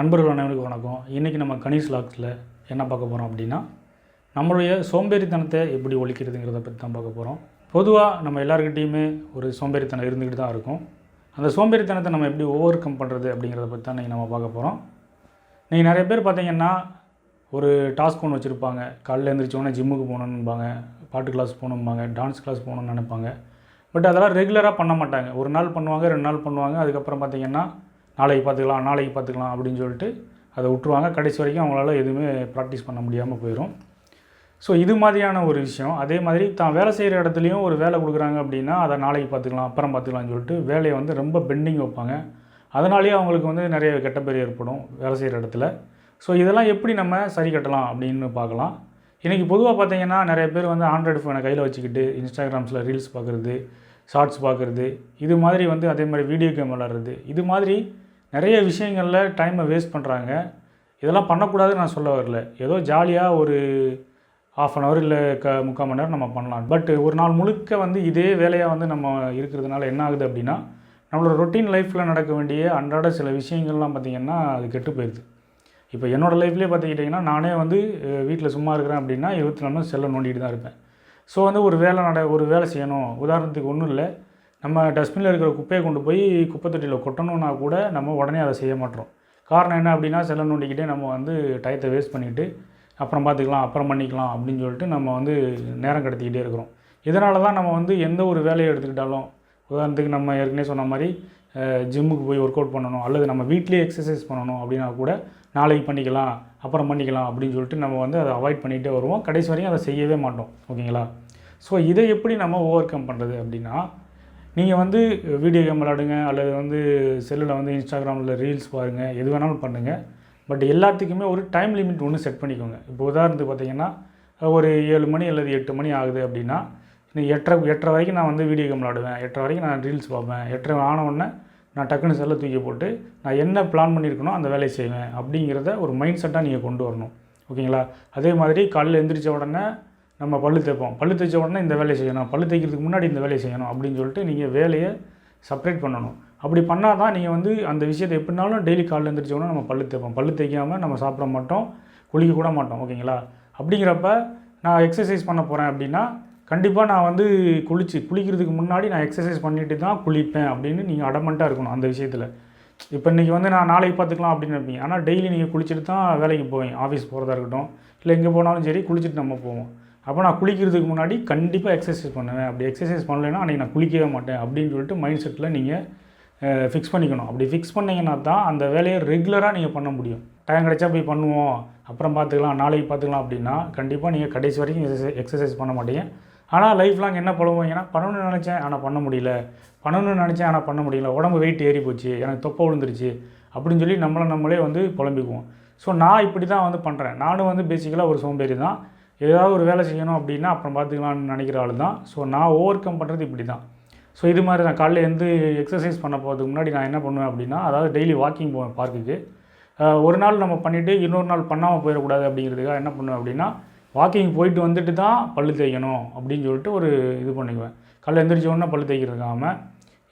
நண்பர்கள் அனைவருக்கும் வணக்கம். இன்றைக்கி நம்ம கனிஷ் லாக்ஸில் என்ன பார்க்க போகிறோம் அப்படின்னா நம்மளுடைய சோம்பேறித்தனத்தை எப்படி ஒழிக்கிறதுங்கிறத பற்றி தான் பார்க்க போகிறோம் பொதுவாக நம்ம எல்லாருக்கிட்டேயுமே ஒரு சோம்பேறித்தனம் இருந்துக்கிட்டு தான் இருக்கும். அந்த சோம்பேறித்தனத்தை நம்ம எப்படி ஓவர் கம் பண்ணுறது அப்படிங்கிறத பற்றி தான் இன்றைக்கி நம்ம பார்க்க போகிறோம் நீங்கள் நிறைய பேர் பார்த்தீங்கன்னா ஒரு டாஸ்க் ஒன்று வச்சுருப்பாங்க. காலையில் எழுந்திரிச்சோன்னே ஜிம்முக்கு போகணுன்பாங்க பாட்டு கிளாஸ் போகணும்பாங்க டான்ஸ் கிளாஸ் போகணுன்னு நினைப்பாங்க. பட் அதெல்லாம் ரெகுலராக பண்ண மாட்டாங்க. ஒரு நாள் பண்ணுவாங்க ரெண்டு நாள் பண்ணுவாங்க. அதுக்கப்புறம் பார்த்திங்கன்னா நாளைக்கு பார்த்துக்கலாம் நாளைக்கு பார்த்துக்கலாம் அப்படின்னு சொல்லிட்டு அதை விட்ருவாங்க கடைசி வரைக்கும் அவங்களால எதுவுமே ப்ராக்டிஸ் பண்ண முடியாமல் போயிடும் ஸோ இது மாதிரியான ஒரு விஷயம். அதே மாதிரி தான் வேலை செய்கிற இடத்துலையும் ஒரு வேலை கொடுக்குறாங்க அப்படின்னா அதை நாளைக்கு பார்த்துக்கலாம் அப்புறம் பார்த்துக்கலாம்னு சொல்லிட்டு வேலையை வந்து ரொம்ப பெண்டிங் வைப்பாங்க. அதனாலேயே அவங்களுக்கு வந்து நிறைய கெட்ட பேர் ஏற்படும் வேலை செய்கிற இடத்துல. ஸோ இதெல்லாம் எப்படி நம்ம சரி கட்டலாம் அப்படின்னு பார்க்கலாம். இன்றைக்கி பொதுவாக பார்த்தீங்கன்னா நிறைய பேர் வந்து ஆண்ட்ராய்டு ஃபோனை கையில் வச்சுக்கிட்டு இன்ஸ்டாகிராம்ஸில் ரீல்ஸ் பார்க்குறது ஷார்ட்ஸ் பார்க்குறது இது மாதிரி வந்து அதே மாதிரி வீடியோ கேம் விளாட்றது இது மாதிரி நிறைய விஷயங்களில் டைமை வேஸ்ட் பண்ணுறாங்க இதெல்லாம் பண்ணக்கூடாதுன்னு நான் சொல்ல வரல. ஏதோ ஜாலியாக ஒரு ஆஃப் அன் ஹவர் இல்லை க முக்கால் மணி நேரம் நம்ம பண்ணலாம். பட் ஒரு நாள் முழுக்க வந்து இதே வேலையாக வந்து நம்ம இருக்கிறதுனால என்ன ஆகுது அப்படின்னா நம்மளோட ரொட்டீன் லைஃப்பில் நடக்க வேண்டிய அன்றாட சில விஷயங்கள்லாம் பார்த்திங்கன்னா அது கெட்டு போயிடுது இப்போ என்னோடய லைஃப்லேயே பார்த்துக்கிட்டிங்கன்னா நானே வந்து வீட்டில் சும்மா இருக்கிறேன் அப்படின்னா இருபத்தி நாலு செல்லை நோண்டிட்டு தான் இருப்பேன். ஸோ வந்து ஒரு வேலை நட ஒரு வேலை செய்யணும். உதாரணத்துக்கு ஒன்றும் இல்லை. நம்ம டஸ்ட்பினில் இருக்கிற குப்பையை கொண்டு போய் குப்பை தொட்டியில் கொட்டணும்னா கூட நம்ம உடனே அதை செய்ய மாட்டோம். காரணம் என்ன அப்படின்னா செல்ல நோண்டிக்கிட்டே நம்ம வந்து டயத்தை வேஸ்ட் பண்ணிவிட்டு அப்புறம் பார்த்துக்கலாம் அப்புறம் பண்ணிக்கலாம் அப்படின்னு சொல்லிட்டு நம்ம வந்து நேரம் கடத்திக்கிட்டே இருக்கிறோம். இதனால தான் நம்ம வந்து எந்த ஒரு வேலையை எடுத்துக்கிட்டாலும் உதாரணத்துக்கு நம்ம ஏற்கனவே சொன்ன மாதிரி ஜிம்முக்கு போய் ஒர்க் அவுட் பண்ணணும் அல்லது நம்ம வீட்லேயே எக்ஸசைஸ் பண்ணணும் அப்படின்னா கூட நாளைக்கு பண்ணிக்கலாம். அப்புறம் பண்ணிக்கலாம் அப்படின்னு சொல்லிட்டு நம்ம வந்து அதை அவாய்ட் பண்ணிகிட்டே வருவோம். கடைசி வரையும் அதை செய்யவே மாட்டோம். ஓகேங்களா? ஸோ இதை எப்படி நம்ம ஓவர் கம் பண்ணுறது அப்படின்னா நீங்கள் வந்து வீடியோ கேம் விளாடுங்க அல்லது வந்து செல்லில் வந்து இன்ஸ்டாகிராமில் ரீல்ஸ் பாருங்கள் எது வேணாலும் பண்ணுங்கள் பட் எல்லாத்துக்குமே ஒரு டைம் லிமிட் ஒன்று செட் பண்ணிக்கோங்க. இப்போ உதாரணத்துக்கு பார்த்தீங்கன்னா ஒரு ஏழு மணி அல்லது எட்டு மணி ஆகுது அப்படின்னா இன்னும் எட்டரை எட்டரை வரைக்கும் நான் வந்து வீடியோ கேம் விளாடுவேன் எட்டரை வரைக்கும் நான் ரீல்ஸ் பார்ப்பேன். எட்டரை ஆன உடனே நான் டக்குன்னு செல்லை தூக்கி போட்டு நான் என்ன பிளான் பண்ணியிருக்கனோ அந்த வேலையை செய்வேன் அப்படிங்கிறத ஒரு மைண்ட் செட்டாக நீங்கள் கொண்டு வரணும். ஓகேங்களா? அதே மாதிரி காலையில் எந்திரிச்ச உடனே நம்ம பல்லு தேய்ப்போம். பல்லு தேய்ச்ச உடனே இந்த வேலையை செய்யணும். பல்லு தேய்க்கிறதுக்கு முன்னாடி இந்த வேலையை செய்யணும் அப்படின்னு சொல்லிட்டு நீங்கள் வேலையை செப்பரேட் பண்ணணும். அப்படி பண்ணால் தான் நீங்கள் வந்து அந்த விஷயத்தை எப்படினாலும் டெய்லி காலையில் எழுந்திரிச்ச உடனே நம்ம பல்லு தேய்ப்போம். பல்லு தேய்க்காமல் நம்ம சாப்பிட மாட்டோம் குளிக்க கூட மாட்டோம். ஓகேங்களா? அப்படிங்கிறப்ப நான் எக்ஸசைஸ் பண்ண போகிறேன் அப்படின்னா கண்டிப்பாக நான் வந்து குளிச்சு குளிக்கிறதுக்கு முன்னாடி நான் எக்ஸசைஸ் பண்ணிட்டு தான் குளிப்பேன் அப்படின்னு நீங்கள் அடமெண்ட்டாக இருக்கணும் அந்த விஷயத்தில். இப்போ இன்றைக்கி வந்து நான் நாளைக்கு பார்த்துக்கலாம் அப்படின்னு நினைப்பீங்க ஆனால் டெய்லி நீங்கள் குளிச்சுட்டு தான் வேலைக்கு போவேன் ஆஃபீஸ் போகிறதா இருக்கட்டும் இல்லை எங்கே போனாலும் சரி குளிச்சுட்டு நம்ம போவோம். அப்போ நான் குளிக்கிறதுக்கு முன்னாடி கண்டிப்பாக எக்ஸசைஸ் பண்ணுவேன். அப்படி எக்ஸசைஸ் பண்ணலைன்னா அன்றைக்கி நான் குளிக்கவே மாட்டேன் அப்படின்னு சொல்லிட்டு மைண்ட் செட்டில் நீங்கள் ஃபிக்ஸ் பண்ணிக்கணும். அப்படி ஃபிக்ஸ் பண்ணிங்கன்னா தான் அந்த வேலையை ரெகுலராக நீங்கள் பண்ண முடியும். டைம் கிடைச்சா போய் பண்ணுவோம். அப்புறம் பார்த்துக்கலாம் நாளைக்கு பார்த்துக்கலாம் அப்படின்னா கண்டிப்பாக நீங்கள் கடைசி வரைக்கும் எக்ஸசைஸ் பண்ண மாட்டீங்க. ஆனால் லைஃப் லாங் என்ன புலம்புவீங்கன்னா பண்ணணும்னு நினச்சேன் ஆனால் பண்ண முடியல. பண்ணணும்னு நினச்சேன் ஆனால் பண்ண முடியல. உடம்பு வெயிட் ஏறி போச்சு. எனக்கு தொப்பை விழுந்துருச்சு. அப்படின்னு சொல்லி நம்மளை நம்மளே வந்து புலம்பிக்குவோம். ஸோ நான் இப்படி தான் வந்து பண்ணுறேன் நானும் வந்து பேசிக்கலாக ஒரு சோம்பேறி தான். ஏதாவது ஒரு வேலை செய்யணும் அப்படின்னா அப்புறம் பார்த்துக்கலாம்னு நினைக்கிற ஆள் தான். ஸோ நான் ஓவர் கம் பண்ணுறது இப்படி தான் ஸோ இது மாதிரி தான். காலையில் எந்த எக்ஸசைஸ் பண்ண போகிறதுக்கு முன்னாடி நான் என்ன பண்ணுவேன் அப்படின்னா அதாவது டெய்லி வாக்கிங் போவேன் பார்க்குக்கு ஒரு நாள் நம்ம பண்ணிவிட்டு இன்னொரு நாள் பண்ணாமல் போயிடக்கூடாது அப்படிங்கிறதுக்காக என்ன பண்ணுவேன் அப்படின்னா வாக்கிங் போயிட்டு வந்துட்டு தான் பல்லு தேய்க்கணும் அப்படின்னு சொல்லிட்டு ஒரு இது பண்ணிக்குவேன். காலைல எந்திரிச்ச உடனே பல்லு தேய்க்கிறதுக்காமல்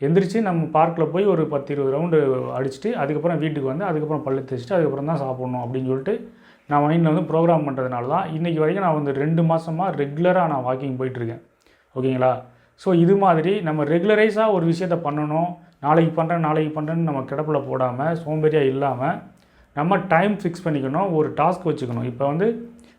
எந்திரிச்சு நம்ம பார்க்கில் போய் ஒரு பத்து இருபது ரவுண்டு அடிச்சுட்டு அதுக்கப்புறம் வீட்டுக்கு வந்து அதுக்கப்புறம் பல்லு தேய்ச்சிட்டு அதுக்கப்புறம் தான் சாப்பிட்ணும் அப்படின்னு சொல்லிட்டு நான் மைண்டில் வந்து ப்ரோக்ராம் பண்ணுறதுனால தான் இன்றைக்கி வரைக்கும் நான் வந்து ரெண்டு மாதமாக ரெகுலராக நான் வாக்கிங் போயிட்டுருக்கேன் ஓகேங்களா? ஸோ இது மாதிரி நம்ம ரெகுலரைஸாக ஒரு விஷயத்த பண்ணணும். நாளைக்கு பண்ணுறேன் நாளைக்கு பண்ணுறேன்னு நம்ம கிடப்பில் போடாமல் சோம்பேறியாக இல்லாமல் நம்ம டைம் ஃபிக்ஸ் பண்ணிக்கணும் ஒரு டாஸ்க் வச்சுக்கணும். இப்போ வந்து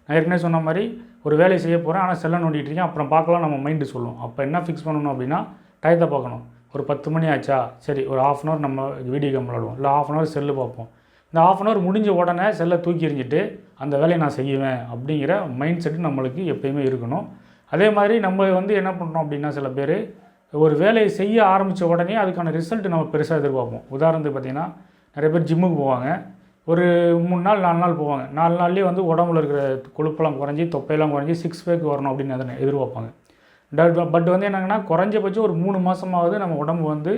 நான் ஏற்கனவே சொன்ன மாதிரி ஒரு வேலையை செய்ய போகிறேன் ஆனால் செல்லை நோண்டிட்டு இருக்கேன். அப்புறம் பார்க்கலாம் நம்ம மைண்டு சொல்லும். அப்போ என்ன ஃபிக்ஸ் பண்ணணும் அப்படின்னா டயத்தை பார்க்கணும். ஒரு பத்து மணி ஆச்சா? சரி ஒரு ஆஃப் அன் ஹவர் நம்ம வீடியோ கேம் விளாடுவோம் இல்லை ஆஃப் அன் ஹவர் செல்லு பார்ப்போம். இந்த ஆஃப் அன் ஹவர் முடிஞ்ச உடனே செல்லை தூக்கி எறிஞ்சிட்டு அந்த வேலையை நான் செய்வேன் அப்படிங்கிற மைண்ட் செட்டு நம்மளுக்கு எப்பயுமே இருக்கணும். அதே மாதிரி நம்ம வந்து என்ன பண்ணுறோம் அப்படின்னா சில பேர் ஒரு வேலையை செய்ய ஆரம்பித்த உடனே அதுக்கான ரிசல்ட் நம்ம பெருசாக எதிர்பார்ப்போம். உதாரணத்துக்கு பார்த்திங்கன்னா நிறைய பேர் ஜிம்முக்கு போவாங்க. ஒரு மூணு நாள் நாலு நாள் போவாங்க. நாலு நாள்லேயே வந்து உடம்புல இருக்கிற கொழுப்பெல்லாம் குறைஞ்சி தொப்பையெல்லாம் குறைஞ்சி சிக்ஸ் பேக் வரணும் அப்படின்னு அதை எதிர்பார்ப்பாங்க. பட் வந்து என்னங்கன்னா குறைஞ்சபட்சம் ஒரு மூணு மாதமாவது நம்ம உடம்பு வந்து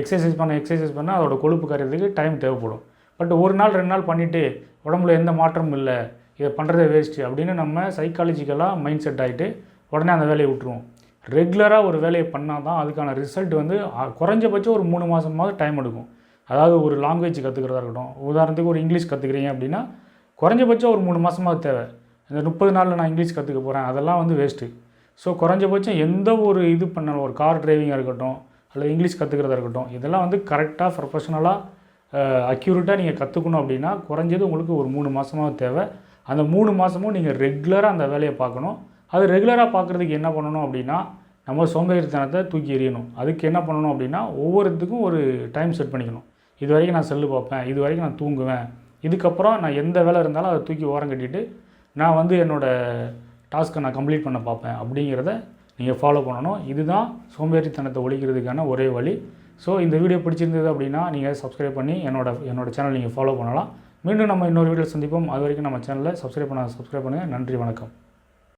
எக்ஸசைஸ் பண்ண எக்ஸசைஸ் பண்ண அதோட கொழுப்பு கரையிறதுக்கு டைம் தேவைப்படும். பட் ஒரு நாள் ரெண்டு நாள் பண்ணிவிட்டு உடம்புல எந்த மாற்றமும் இல்லை இதை பண்ணுறதே வேஸ்ட்டு அப்படின்னு நம்ம சைக்காலஜிக்கலாக மைண்ட் செட் ஆகிட்டு உடனே அந்த வேலையை விட்டுருவோம். ரெகுலராக ஒரு வேலையை பண்ணால் தான் அதுக்கான ரிசல்ட் வந்து குறைஞ்சபட்சம் ஒரு மூணு மாதமாவது டைம் எடுக்கும். அதாவது ஒரு லாங்குவேஜ் கற்றுக்கிறதா இருக்கட்டும். உதாரணத்துக்கு ஒரு இங்கிலீஷ் கற்றுக்கிறீங்க அப்படின்னா குறைஞ்சபட்சம் ஒரு மூணு மாதமாக தேவை. இந்த முப்பது நாளில் நான் இங்கிலீஷ் கற்றுக்க போகிறேன் அதெல்லாம் வந்து வேஸ்ட்டு ஸோ குறைஞ்சபட்சம் எந்த ஒரு இது பண்ணாலும் ஒரு கார் டிரைவிங்காக இருக்கட்டும் அல்லது இங்கிலீஷ் கற்றுக்கிறதா இருக்கட்டும் இதெல்லாம் வந்து கரெக்டாக ப்ரொஃபஷனலாக அக்யூரேட்டாக நீங்கள் கற்றுக்கணும் அப்படின்னா குறைஞ்சது உங்களுக்கு ஒரு மூணு மாதமாக தேவை. அந்த மூணு மாதமும் நீங்கள் ரெகுலராக அந்த வேலையை பார்க்கணும். அது ரெகுலராக பார்க்குறதுக்கு என்ன பண்ணணும் அப்படின்னா நம்ம சோம்பேறித்தனத்தை தூக்கி எறியணும். அதுக்கு என்ன பண்ணணும் அப்படின்னா ஒவ்வொருத்துக்கும் ஒரு டைம் செட் பண்ணிக்கணும். இது வரைக்கும் நான் செல்லு பார்ப்பேன் இது வரைக்கும் நான் தூங்குவேன். இதுக்கப்புறம் நான் எந்த வேலை இருந்தாலும் அதை தூக்கி ஓரம் கட்டிட்டு நான் வந்து என்னோடய டாஸ்க்கை நான் கம்ப்ளீட் பண்ண பார்ப்பேன். அப்படிங்கிறத நீங்கள் ஃபாலோ பண்ணணும். இதுதான் சோம்பேறித்தனத்தை ஒழிக்கிறதுக்கான ஒரே வழி. ஸோ இந்த வீடியோ பிடிச்சிருந்தது அப்படின்னா நீங்கள் சப்ஸ்கிரைப் பண்ணி என்னோட என்னோடய சேனல் நீங்கள் ஃபாலோ பண்ணலாம். மீண்டும் நம்ம இன்னொரு வீடியோ சந்திப்போம். அது வரைக்கும் நம்ம சேனலை சப்ஸ்கிரைப் பண்ண சப்ஸ்கிரைப் பண்ணுங்கள் நன்றி வணக்கம்.